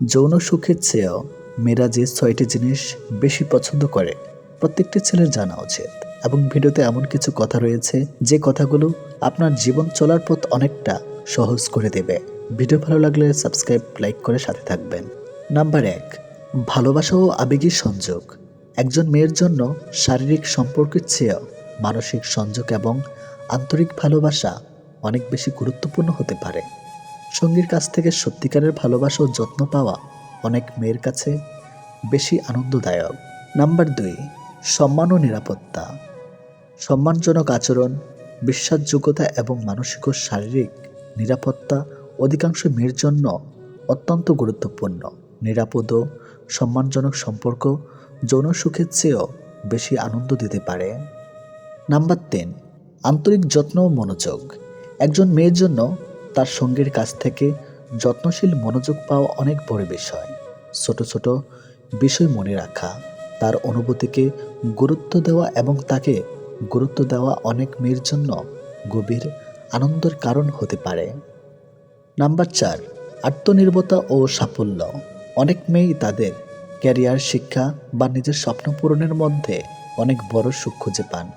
যৌন সুখের চেয়েও মেয়েরা যে ছয়টি জিনিস বেশি পছন্দ করে, প্রত্যেকটি ছেলের জানা উচিত। এবং ভিডিওতে এমন কিছু কথা রয়েছে, যে কথাগুলো আপনার জীবন চলার পথ অনেকটা সহজ করে দেবে। ভিডিও ভালো লাগলে সাবস্ক্রাইব, লাইক করে সাথে থাকবেন। নাম্বার এক, ভালোবাসা ও আবেগী সংযোগ। একজন মেয়ের জন্য শারীরিক সম্পর্কের চেয়েও মানসিক সংযোগ এবং আন্তরিক ভালোবাসা অনেক বেশি গুরুত্বপূর্ণ হতে পারে। সঙ্গীর কাছ থেকে সত্যিকারের ভালোবাসা ও যত্ন পাওয়া অনেক মেয়ের কাছে বেশি আনন্দদায়ক। নাম্বার দুই, সম্মান ও নিরাপত্তা। সম্মানজনক আচরণ, বিশ্বাসযোগ্যতা এবং মানসিক ও শারীরিক নিরাপত্তা অধিকাংশ মেয়ের জন্য অত্যন্ত গুরুত্বপূর্ণ। নিরাপদ সম্মানজনক সম্পর্ক যৌন সুখের চেয়েও বেশি আনন্দ দিতে পারে। নাম্বার তিন, আন্তরিক যত্ন ও মনোযোগ। একজন মেয়ের জন্য তার সঙ্গীর কাছ থেকে যত্নশীল মনোযোগ পাওয়া অনেক বড় বিষয়। ছোট ছোট বিষয় মনে রাখা, তার অনুভূতিকে গুরুত্ব দেওয়া এবং তাকে গুরুত্ব দেওয়া অনেক মেয়ের জন্য গভীর আনন্দের কারণ হতে পারে। নাম্বার চার, আত্মনির্ভরতা ও সাফল্য। অনেক মেয়েই তাদের ক্যারিয়ার, শিক্ষা বা নিজের স্বপ্ন পূরণের মধ্যে অনেক বড় সুখ খুঁজে পান।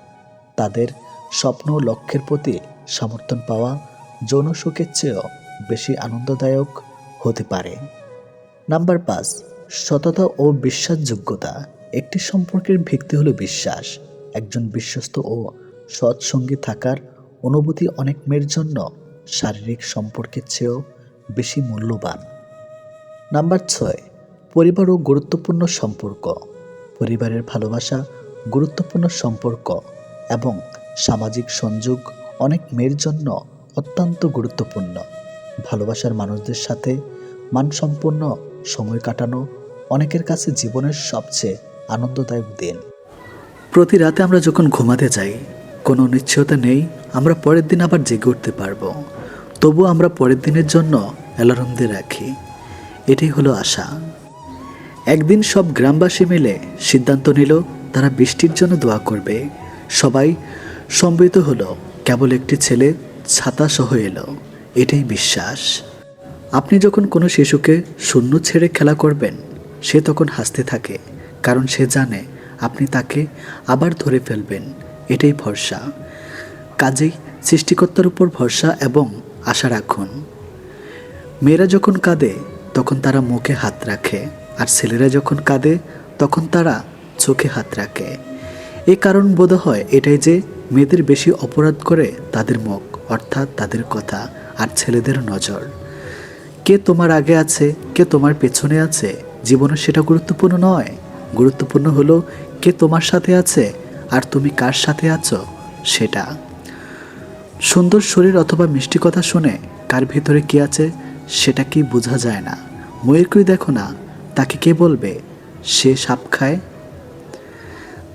তাদের স্বপ্ন লক্ষ্যের প্রতি সমর্থন পাওয়া যৌন সুখের চেয়েও বেশি আনন্দদায়ক হতে পারে। নাম্বার পাঁচ, সততা ও বিশ্বাসযোগ্যতা। একটি সম্পর্কের ভিত্তি হলো বিশ্বাস। একজন বিশ্বস্ত ও সৎসঙ্গী থাকার অনুভূতি অনেক মেয়ের জন্য শারীরিক সম্পর্কের চেয়েও বেশি মূল্যবান। নাম্বার ছয়, পরিবার ও গুরুত্বপূর্ণ সম্পর্ক। পরিবারের ভালোবাসা, গুরুত্বপূর্ণ সম্পর্ক এবং সামাজিক সংযোগ অনেক মেয়ের জন্য অত্যন্ত গুরুত্বপূর্ণ। ভালোবাসার মানুষদের সাথে মানসম্পন্ন সময় কাটানো অনেকের কাছে জীবনের সবচেয়ে আনন্দদায়ক দিন। প্রতি রাতে আমরা যখন ঘুমাতে যাই, কোনো নিশ্চয়তা নেই, আমরা পরের দিন আবার জেগে উঠতে পারব। তবু আমরা পরের দিনের জন্য অ্যালার্ম দিয়ে রাখি। এটাই হলো আশা। একদিন সব গ্রামবাসী মিলে সিদ্ধান্ত নিল, তারা বৃষ্টির জন্য দোয়া করবে। সবাই সম্মিলিত হলো, কেবল একটি ছেলে ছাতা সহ এলো। এটাই বিশ্বাস। আপনি যখন কোনো শিশুকে শূন্য ছেড়ে খেলা করবেন, সে তখন হাসতে থাকে, কারণ সে জানে আপনি তাকে আবার ধরে ফেলবেন। এটাই ভরসা। কাজেই সৃষ্টিকর্তার উপর ভরসা এবং আশা রাখুন। মেয়েরা যখন কাঁদে, তখন তারা মুখে হাত রাখে, আর ছেলেরা যখন কাঁদে, তখন তারা চোখে হাত রাখে। এ কারণ বোধ হয় এটাই যে মেয়েদের বেশি অপরাধ করে তাদের মুখ, অর্থাৎ তাদের কথা আর ছেলেদের নজর। কে তোমার আগে আছে, কে তোমার পেছনে আছে, জীবনে সেটা গুরুত্বপূর্ণ নয়। গুরুত্বপূর্ণ হলো কে তোমার সাথে আছে আর তুমি কার সাথে আছো, সেটা। সুন্দর শরীর অথবা মিষ্টি কথা শুনে কার ভিতরে কি আছে, সেটা কি বোঝা যায় না। ময়ূরকুই দেখো না, তাকে কে বলবে? সে সাপ খায়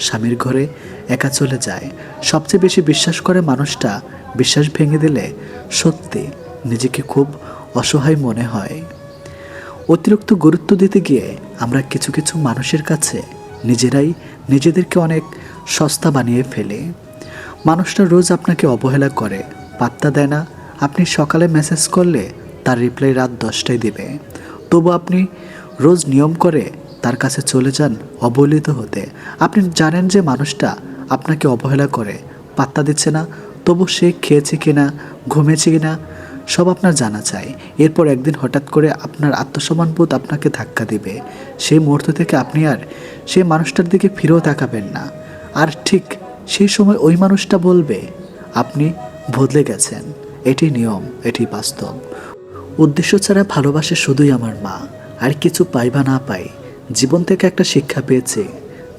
স্বামীর ঘরে একা চলে যায়। সবচেয়ে বেশি বিশ্বাস করে মানুষটা, বিশ্বাস ভেঙে দিলে সত্যি নিজেকে খুব অসহায় মনে হয়। অতিরিক্ত গুরুত্ব দিতে গিয়ে আমরা কিছু কিছু মানুষের কাছে নিজেরাই নিজেদেরকে অনেক সস্তা বানিয়ে ফেলি। মানুষটা রোজ আপনাকে অবহেলা করে, পাত্তা দেয় না। আপনি সকালে মেসেজ করলে তার রিপ্লাই রাত দশটায় দেবে। তবু আপনি রোজ নিয়ম করে তার কাছে চলে যান অবহেলিত হতে। আপনি জানেন যে মানুষটা আপনাকে অবহেলা করে, পাত্তা দিচ্ছে না, তবু সে খেয়েছে কিনা ঘুমেছে কিনা, সব আপনার জানা চাই। এরপর একদিন হঠাৎ করে আপনার আত্মসম্মানবোধ আপনাকে ধাক্কা দিবে। সেই মুহূর্ত থেকে আপনি আর সেই মানুষটার দিকে ফিরেও তাকাবেন না। আর ঠিক সেই সময় ওই মানুষটা বলবে, আপনি বদলে গেছেন। এটি নিয়ম, এটি বাস্তব। উদ্দেশ্য ছাড়া ভালোবাসে শুধুই আমার মা। আর কিছু পাই বা না পাই। জীবন থেকে একটা শিক্ষা পেয়েছি।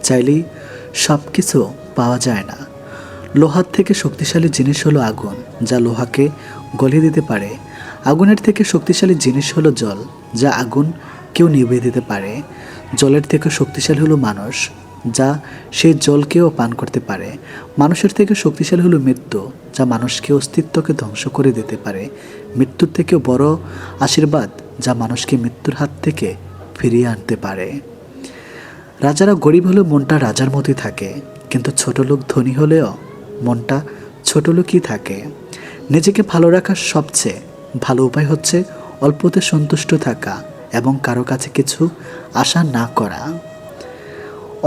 চাইলেই সব কিছু পাওয়া যায় না। লোহার থেকে শক্তিশালী জিনিস হলো আগুন, যা লোহাকে গলিয়ে দিতে পারে। আগুনের থেকে শক্তিশালী জিনিস হলো জল, যা আগুন কেউ নিভিয়ে দিতে পারে। জলের থেকে শক্তিশালী হলো মানুষ, যা সেই জলকেও পান করতে পারে। মানুষের থেকে শক্তিশালী হলো মৃত্যু, যা মানুষকে অস্তিত্বকে ধ্বংস করে দিতে পারে। মৃত্যুর থেকেও বড় আশীর্বাদ, যা মানুষকে মৃত্যুর হাত থেকে ফিরিয়ে আনতে পারে। রাজারা গরিব হলেও মনটা রাজার মতোই থাকে, কিন্তু ছোট লোক ধনী হলেও মনটা ছোট লোকই থাকে। নিজেকে ভালো রাখার সবচেয়ে ভালো উপায় হচ্ছে অল্পতে সন্তুষ্ট থাকা এবং কারও কাছে কিছু আশা না করা।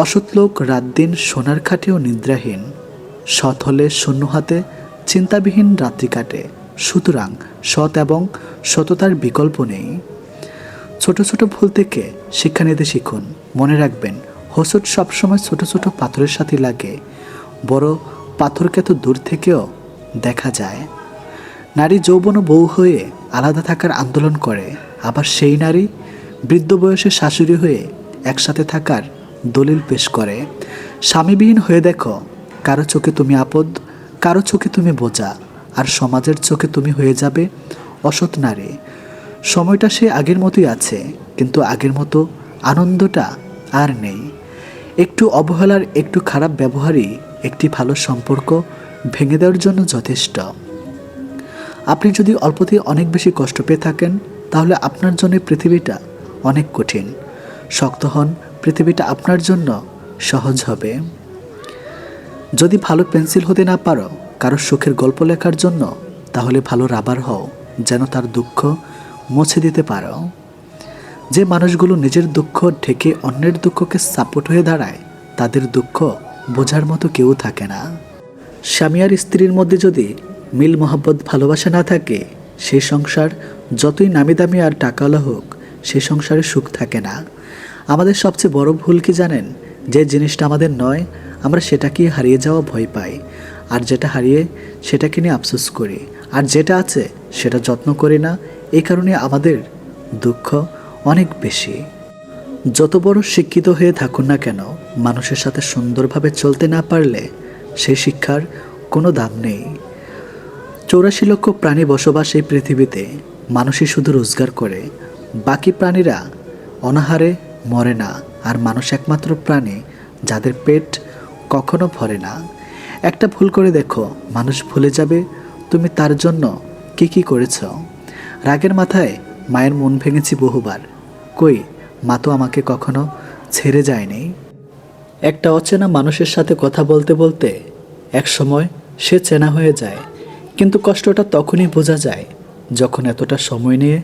অসৎ লোক রাত দিন সোনার খাটেও নিদ্রাহীন, সৎ হলে শূন্য হাতে চিন্তাবিহীন রাত্রি কাটে। সুতরাং সৎ এবং সততার বিকল্প নেই। ছোট ছোট ভুল থেকে শিক্ষা নিতে শিখুন। মনে রাখবেন হোসট সবসময় ছোট ছোট পাথরের সাথে লাগে। বড় পাথরকে তো দূর থেকেও দেখা যায়। নারী যৌবন বউ হয়ে আলাদা থাকার আন্দোলন করে। আবার সেই নারী বৃদ্ধ বয়সে শাশুড়ি হয়ে একসাথে থাকার দলিল পেশ করে। স্বামীবিহীন হয়ে দেখো, কারও চোখে তুমি আপদ, কারও চোখে তুমি বোঝা। আর সমাজের চোখে তুমি হয়ে যাবে অসৎ নারী। সময়টা সে আগের মতোই আছে, কিন্তু আগের মতো আনন্দটা আর নেই। একটু অবহেলার, একটু খারাপ ব্যবহারই একটি ভালো সম্পর্ক ভেঙে দেওয়ার জন্য যথেষ্ট। আপনি যদি অল্পতেই অনেক বেশি কষ্ট পেয়ে থাকেন, তাহলে আপনার জন্য পৃথিবীটা অনেক কঠিন। শক্ত হন, পৃথিবীটা আপনার জন্য সহজ হবে। যদি ভালো পেন্সিল হতে না পারো, কারও সুখের গল্প লেখার জন্য, তাহলে ভালো রাবার হও, যেন তার দুঃখ মুছে দিতে পারো। যে মানুষগুলো নিজের দুঃখ ঢেকে অন্যের দুঃখকে সাপোর্ট হয়ে দাঁড়ায়, তাদের দুঃখ বোঝার মতো কেউ থাকে না। স্বামী আর স্ত্রীর মধ্যে যদি মিল মোহাব্বত ভালোবাসা না থাকে সেই সংসার যতই নামি দামি আর টাকাওয়ালা হোক সেই সংসারে সুখ থাকে না। আমাদের সবচেয়ে বড় ভুল কি জানেন? যে জিনিসটা আমাদের নয়, আমরা সেটাকেই হারিয়ে যাওয়া ভয় পাই। আর যেটা হারিয়ে সেটাকে নিয়ে আফসোস করি। আর যেটা আছে, সেটা যত্ন করি না এই কারণে আমাদের দুঃখ অনেক বেশি। যত বড় শিক্ষিত হয়ে থাকুন না কেন, মানুষের সাথে সুন্দরভাবে চলতে না পারলে সেই শিক্ষার কোনো দাম নেই। চৌরাশি লক্ষ প্রাণী বসবাস এই পৃথিবীতে, মানুষই শুধু রোজগার করে। বাকি প্রাণীরা অনাহারে মরে না, আর মানুষ একমাত্র প্রাণী যাদের পেট কখনো ভরে না। একটা ভুল করে দেখো, মানুষ ভুলে যাবে, তুমি তার জন্য কি কি করেছ? রাগের মাথায় মায়ের মন ভেঙেছি বহুবার। কই, মা তো আমাকে কখনো ছেড়ে যায়নি। একটা অচেনা মানুষের সাথে কথা বলতে বলতে এক সময় সে চেনা হয়ে যায়, কিন্তু কষ্টটা তখনই বোঝা যায় যখন এতটা সময় নিয়ে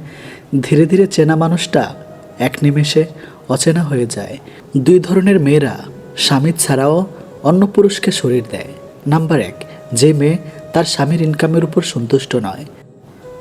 ধীরে ধীরে চেনা মানুষটা এক নিমেষে অচেনা হয়ে যায়। দুই ধরনের মেয়েরা স্বামী ছাড়াও অন্য পুরুষকে শরীর দেয়। নাম্বার এক, যে মেয়ে তার স্বামীর ইনকামের উপর সন্তুষ্ট নয়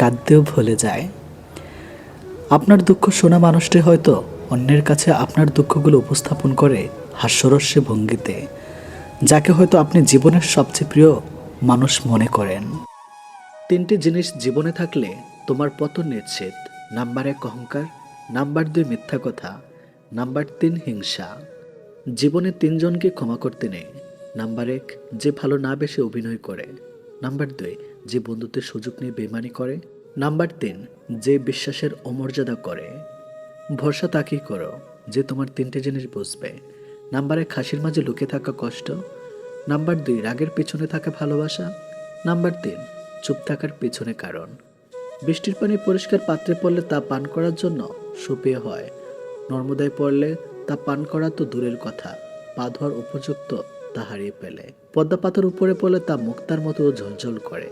কাঁদতেও ভুলে যায়। আপনার দুঃখ শোনা মানুষটি হয়তো অন্যের কাছে আপনার দুঃখগুলো উপস্থাপন করে হাস্যরস্যে ভঙ্গিতে, যাকে হয়তো আপনি জীবনের সবচেয়ে প্রিয় মানুষ মনে করেন। তিনটি জিনিস জীবনে থাকলে তোমার পতন নিশ্চিত। নাম্বার এক অহংকার, নাম্বার দুই মিথ্যা কথা, নাম্বার তিন হিংসা। জীবনে তিনজনকে ক্ষমা করতে নেই। নাম্বার এক, যে ভালো না বেশি অভিনয় করে। নাম্বার দুই যে বন্ধুত্বের সুযোগ নিয়ে বেমানি করে। নাম্বার তিন, যে বিশ্বাসের অমর্যাদা করে। ভরসা তাকেই করো যে তোমার তিনটে জিনিস বুঝবে। নাম্বার এক, হাসির মাঝে লুকে থাকা কষ্ট। নাম্বার দুই, রাগের পেছনে থাকা ভালোবাসা। নাম্বার তিন, চুপ থাকার পেছনে কারণ। বৃষ্টির পানি পরিষ্কার পাত্রে পড়লে তা পান করার জন্য সুপেয় হয়। নর্মদায় পড়লে তা পান করা তো দূরের কথা। পা ধোয়ার উপযুক্ত তা হারিয়ে ফেলে। পদ্মা পাথর উপরে পড়লে তা মুক্তার মতো ঝলঝল করে।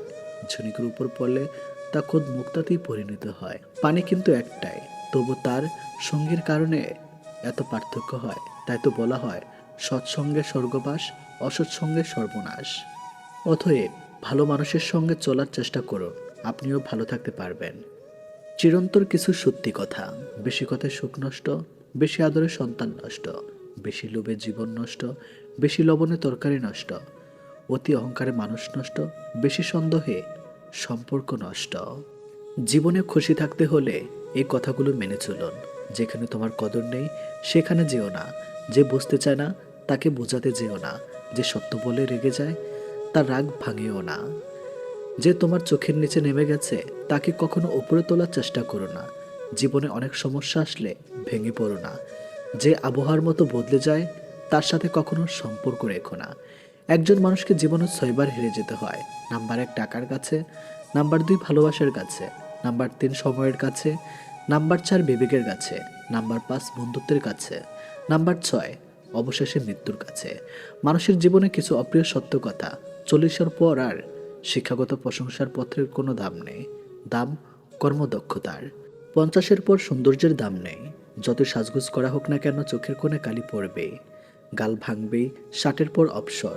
ঝুনিকের উপর পড়লে তা খোদ মুক্তাতেই পরিণত হয়। পানি কিন্তু একটাই, তবু তার সঙ্গীর কারণে এত পার্থক্য হয়। তাই তো বলা হয় সৎসঙ্গে স্বর্গবাস অসৎসঙ্গে সর্বনাশ। অতএব, ভালো মানুষের সঙ্গে চলার চেষ্টা করুন, আপনিও ভালো থাকতে পারবেন। চিরন্তর কিছু সত্যি কথা, বেশি কথায় সুখ নষ্ট, বেশি আদরে সন্তান নষ্ট, বেশি লোভে জীবন নষ্ট, বেশি লবণে তরকারি নষ্ট অতি অহংকারে মানুষ নষ্ট, বেশি সন্দেহে সম্পর্ক নষ্ট। জীবনে খুশি থাকতে হলে এই কথাগুলো মেনে চলুন। যেখানে তোমার কদর নেই, সেখানে যেও না। যে বুঝতে চায় না, তাকে বোঝাতে যেও না। যে সত্য বলে রেগে যায়, তার রাগ ভাঙেও না। যে তোমার চোখের নিচে নেমে গেছে, তাকে কখনো উপরে তোলার চেষ্টা করো না। জীবনে অনেক সমস্যা আসলে ভেঙে পড়ো না। যে আবহাওয়ার মতো বদলে যায়, তার সাথে কখনো সম্পর্ক রেখো না। একজন মানুষকে জীবনে ছয়বার হেরে যেতে হয়। নাম্বার এক টাকার কাছে, নাম্বার দুই ভালোবাসার কাছে, নাম্বার তিন সময়ের কাছে, নাম্বার চার বিবেকের কাছে, নাম্বার পাঁচ বন্ধুত্বের কাছে, নাম্বার ছয় অবশেষে মৃত্যুর কাছে। মানুষের জীবনে কিছু অপ্রিয় সত্য কথা চল্লিশের পর আর শিক্ষাগত প্রশংসার পত্রের কোনো দাম নেই। দাম কর্মদক্ষতার। পঞ্চাশের পর সৌন্দর্যের দাম নেই। যত সাজগুজ করা হোক না কেন চোখের কোণে কালি পড়বে গাল ভাঙবে ষাটের পর অবসর।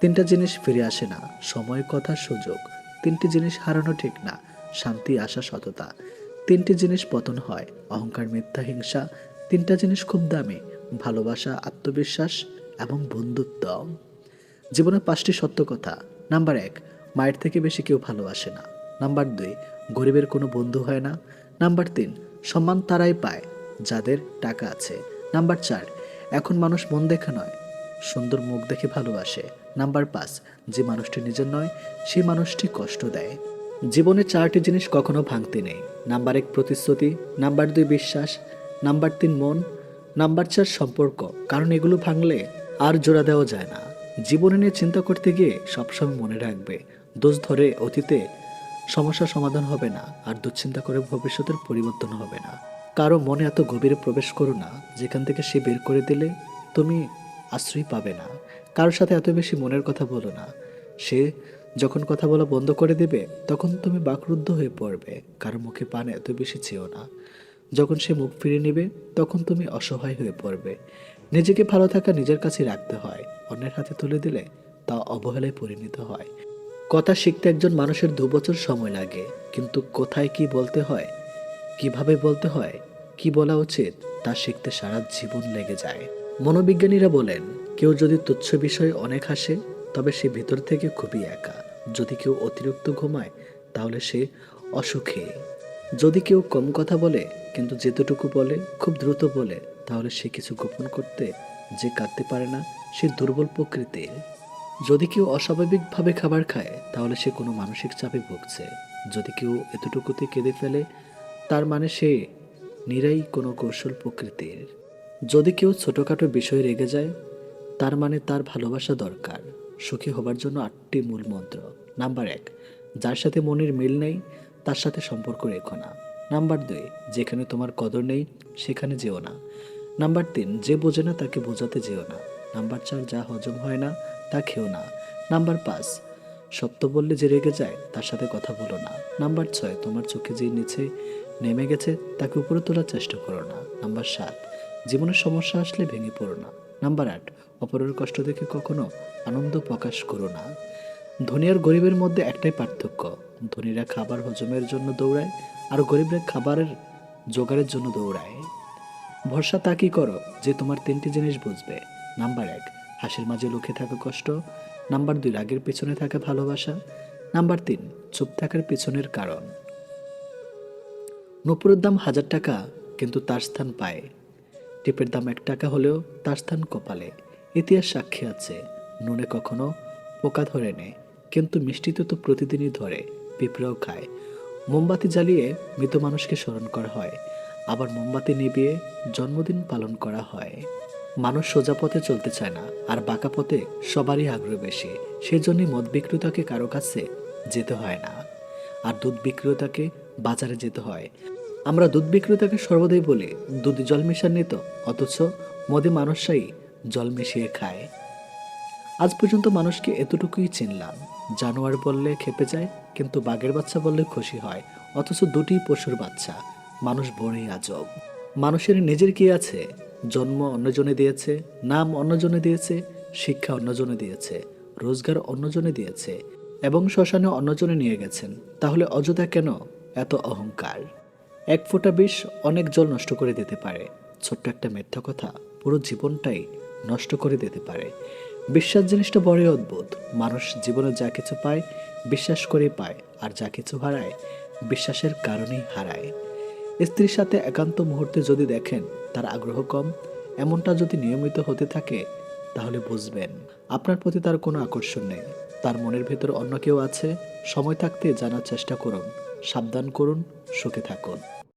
তিনটা জিনিস ফিরে আসে না। সময় কথা, সুযোগ। তিনটি জিনিস হারানো ঠিক না। শান্তি, আশা, সততা। তিনটি জিনিস পতন হয়। অহংকার, মিথ্যা, হিংসা। তিনটা জিনিস খুব দামি। ভালোবাসা, আত্মবিশ্বাস এবং বন্ধুত্ব। জীবনে পাঁচটি সত্য কথা। নাম্বার এক, মায়ের থেকে বেশি কেউ ভালোবাসে না। নাম্বার দুই, গরিবের কোনো বন্ধু হয় না। নাম্বার তিন, সম্মান তারাই পায়, যাদের টাকা আছে। নাম্বার চার, এখন মানুষ মন দেখে নয়। সুন্দর মুখ দেখে ভালোবাসে। নাম্বার পাঁচ, যে মানুষটি নিজের নয় সেই মানুষটি কষ্ট দেয়। জীবনে চারটি জিনিস কখনো ভাঙতে নেই। নাম্বার এক, প্রতিশ্রুতি। নাম্বার দুই, বিশ্বাস। নাম্বার তিন, মন। নাম্বার চার, সম্পর্ক। কারণ এগুলো ভাঙলে আর জোড়া দেওয়া যায় না। জীবনে নিয়ে চিন্তা করতে গিয়ে সবসময় মনে রাখবে, দোষ ধরে অতীতে সমস্যা সমাধান হবে না আর দুশ্চিন্তা করে ভবিষ্যতের পরিবর্তন হবে না। কারও মনে এত গভীরে প্রবেশ করো না, যেখান থেকে সে বের করে দিলে তুমি আশ্রয় পাবে না। কারোর সাথে এত বেশি মনের কথা বলো না। সে যখন কথা বলা বন্ধ করে দেবে, তখন তুমি বাকরুদ্ধ হয়ে পড়বে। কারও মুখে পান এত বেশি চেও না। যখন সে মুখ ফিরে নেবে, তখন তুমি অসহায় হয়ে পড়বে। নিজেকে ভালো থাকা নিজের কাছে রাখতে হয়। অন্যের হাতে তুলে দিলে তা অবহেলায় পরিণত হয়। কথা শিখতে একজন মানুষের দু বছর সময় লাগে। কিন্তু কোথায় কি বলতে হয়, কীভাবে বলতে হয়, কি বলা উচিত, তা শিখতে সারা জীবন লেগে যায়। মনোবিজ্ঞানীরা বলেন, কেউ যদি তুচ্ছ বিষয়ে অনেক হাসে, তবে সে ভিতর থেকে খুবই একা। যদি কেউ অতিরিক্ত ঘুমায়, তাহলে সে অসুখী। যদি কেউ কম কথা বলে, কিন্তু যেতটুকু বলে, খুব দ্রুত বলে, তাহলে সে কিছু গোপন করতে যে কাঁদতে পারে না, সে দুর্বল প্রকৃতির। যদি কেউ অস্বাভাবিকভাবে খাবার খায়, তাহলে সে কোনো মানসিক চাপে ভুগছে। যদি কেউ এতটুকুতে কেঁদে ফেলে, তার মানে সে নিরাই কোনো কৌশল প্রকৃতির। যদি কেউ ছোটোখাটো বিষয়ে রেগে যায়, তার মানে তার ভালোবাসা দরকার। সুখী হবার জন্য আটটি মূল মন্ত্র। নাম্বার এক, যার সাথে মনের মিল নেই, তার সাথে সম্পর্ক রেখো না। নাম্বার দুই, যেখানে তোমার কদর নেই, সেখানে যেও না। নাম্বার তিন, যে বোঝে না, তাকে বোঝাতে যেও না। নাম্বার চার, যা হজম হয় না, তা খেও না। নাম্বার পাঁচ, সত্য বললে যে রেগে যায়, তার সাথে কথা বলো না। নাম্বার ছয়, তোমার চোখে যে নিচে নেমে গেছে, তাকে উপরে তোলার চেষ্টা করো না। নাম্বার সাত জীবনের সমস্যা আসলে ভেঙে পড়ো না। নাম্বার আট অপরের কষ্ট দেখে কখনো আনন্দ প্রকাশ করো না। ধনী আর গরিবের মধ্যে একটাই পার্থক্য। ধনীরা খাবার হজমের জন্য দৌড়ায় আর গরিবরা খাবারের জোগাড়ের জন্য দৌড়ায়। ভরসা তা কি করো যে তোমার তিনটি জিনিস বুঝবে। নাম্বার এক, হাসির মাঝে লুকিয়ে থাকা কষ্ট। নাম্বার দুই, রাগের পেছনে থাকা ভালোবাসা। নাম্বার তিন, চুপ থাকার পেছনের কারণ। নূপুরের দাম হাজার টাকা, কিন্তু তার স্থান পায়। টিপের দাম এক টাকা হলেও তার স্থান কপালে। ইতিহাস সাক্ষী আছে, নুনে কখনো পোকা ধরে নেয় কিন্তু মিষ্টিতে তো প্রতিদিনই ধরে, পিঁপড়েও খায়। মোমবাতি জ্বালিয়ে মৃত মানুষকে স্মরণ করা হয়, আবার মোমবাতি নিভিয়ে জন্মদিন পালন করা হয়। মানুষ সোজা পথে চলতে চায় না, আর বাঁকা পথে সবারই আগ্রহ বেশি, সেজন্যই মদ বিক্রেতাকে কারও কাছে যেতে হয় না। আর দুধ বিক্রেতাকে বাজারে যেতে হয় আমরা দুধ বিক্রেতাকে সর্বদাই বলি, দুধে জল মেশাননি তো, অথচ মদে মানুষরাই জল মিশিয়ে খায়। আজ পর্যন্ত মানুষকে এতটুকুই চিনলাম, জানোয়ার বললে খেপে যায়, কিন্তু বাঘের বাচ্চা বললে খুশি হয়, অথচ দুটি পশুর বাচ্চা, মানুষ বড়ই আজব। মানুষের নিজের কি আছে? জন্ম অন্যজনে দিয়েছে, নাম অন্যজনে দিয়েছে, শিক্ষা অন্যজনে দিয়েছে, রোজগার অন্যজনে দিয়েছে, এবং শ্মশানে অন্যজনে নিয়ে গেছেন, তাহলে অযথা কেন এত অহংকার? এক ফোঁটা বিষ অনেক জল নষ্ট করে দিতে পারে। ছোট্ট একটা মিথ্যা কথা পুরো জীবনটাই নষ্ট করে দিতে পারে। বিশ্বাস জিনিসটা বড়ই অদ্ভুত। মানুষ জীবনে যা কিছু পায়, বিশ্বাস করে পায়, আর যা কিছু হারায়, বিশ্বাসের কারণেই হারায়। স্ত্রীর সাথে একান্ত মুহূর্তে যদি দেখেন তার আগ্রহ কম, এমনটা যদি নিয়মিত হতে থাকে, তাহলে বুঝবেন। আপনার প্রতি তার কোনো আকর্ষণ নেই। তার মনের ভেতর অন্য কেউ আছে? সময় থাকতে জানার চেষ্টা করুন। সাবধান করুন সুখে থাকুন।